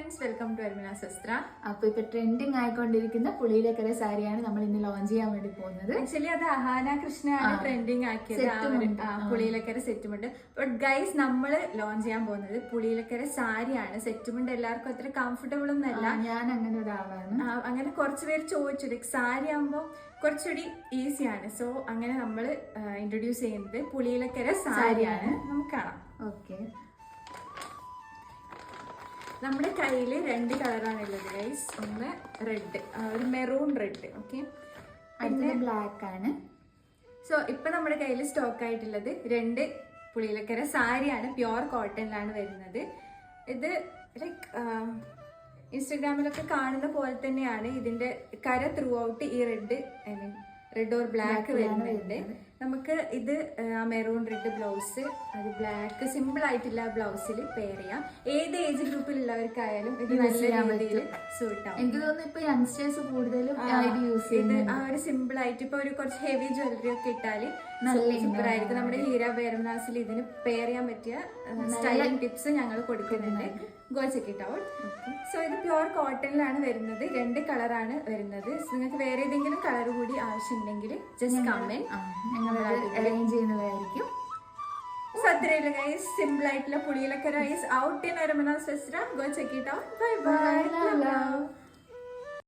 Friends welcome to എർമിന സസ്ത്ര അപ്പൊ ഇപ്പൊ ട്രെൻഡിങ് ആയിക്കൊണ്ടിരിക്കുന്ന പുളിയിലക്കര സാരിയാണ് നമ്മൾ ഇന്ന് ലോഞ്ച് ചെയ്യാൻ വേണ്ടി പോകുന്നത്. ആക്ച്വലി അത് അഹാന കൃഷ്ണയാണ്. ട്രെൻഡിങ് ആക്കിയത്. പുളിയിലക്കര സെറ്റുമുണ്ട് ബട്ട് ഗൈസ് നമ്മൾ ലോഞ്ച് ചെയ്യാൻ പോകുന്നത് പുളിയിലക്കര സാരിയാണ്. സെറ്റുമുണ്ട് എല്ലാവർക്കും അത്ര കംഫർട്ടബിൾ ഒന്നല്ല ഞാൻ അങ്ങനെ ഒരാളാണ്. അങ്ങനെ കുറച്ച് പേര് ചോദിച്ചു. ലൈക്ക് സാരി ആകുമ്പോൾ കുറച്ചുകൂടി ഈസിയാണ് സോ അങ്ങനെ നമ്മൾ ഇൻട്രൊഡ്യൂസ് ചെയ്യുന്നത് പുളിയിലക്കര സാരിയാണ്. നമുക്ക് കാണാം. ഓക്കെ നമ്മുടെ കയ്യിൽ രണ്ട് കളറാണ് ഉള്ളത് ഗൈസ് ഒന്ന് റെഡ് ഒരു മെറൂൺ റെഡ് ഓക്കെ അടുത്ത ബ്ലാക്ക് ആണ്. സോ ഇപ്പൊ നമ്മുടെ കയ്യിൽ സ്റ്റോക്ക് ആയിട്ടുള്ളത് രണ്ട് പുളിയിലക്കര സാരിയാണ് പ്യുവർ കോട്ടണിലാണ് വരുന്നത്. ഇത് ലൈക്ക് ഇൻസ്റ്റഗ്രാമിലൊക്കെ കാണുന്ന പോലെ തന്നെയാണ് ഇതിന്റെ കര ത്രൂ ഔട്ട് ഈ red I mean red or black വരുന്നുണ്ട്. നമുക്ക് ഇത് മെറൂൺ റെഡ് ബ്ലൗസ് അത് ബ്ലാക്ക് സിമ്പിൾ ആയിട്ടില്ല ബ്ലൗസിൽ പെയർ ചെയ്യാം. ഏത് ഏജ് ഗ്രൂപ്പിലുള്ളവർക്കായാലും ഇത് നല്ല രീതിയിൽ സൂട്ട് ആവും. എനിക്ക് തോന്നുന്നു ഇപ്പൊ യങ്സ്റ്റേഴ്സ് കൂടുതലും യൂസ് ഇത് ചെയ്യുന്നത് ആ ഒരു സിമ്പിൾ ആയിട്ട് ഇപ്പൊ ഒരു കുറച്ച് ഹെവി ജ്വല്ലറി ഒക്കെ ഇട്ടാൽ നല്ല സൂപ്പർ ആയിരിക്കും. നമ്മുടെ ഹീര വേരനാസിൽ ഇതിന് പെയർ ചെയ്യാൻ പറ്റിയ സ്റ്റൈലിംഗ് ടിപ്സ് ഞങ്ങൾ കൊടുക്കുന്നുണ്ട്. Go check it out so ഇത് പ്യുവർ കോട്ടണിലാണ് വരുന്നത്. രണ്ട് കളറാണ് വരുന്നത്. നിങ്ങൾക്ക് വേറെ ഏതെങ്കിലും കളർ കൂടി ആവശ്യമുണ്ടെങ്കിൽ ജസ്റ്റ് കമന്റ് ഞങ്ങൾ അറേഞ്ച് ചെയ്യുന്നതായിരിക്കും സോ അത്രയുള്ള ഗൈസ് സിമ്പിൾ ആയിട്ടുള്ള പുളിയിലൊക്കെ റൈസ് ഔട്ട് ഇൻ അരമന സെസ്ര go check it out bye bye.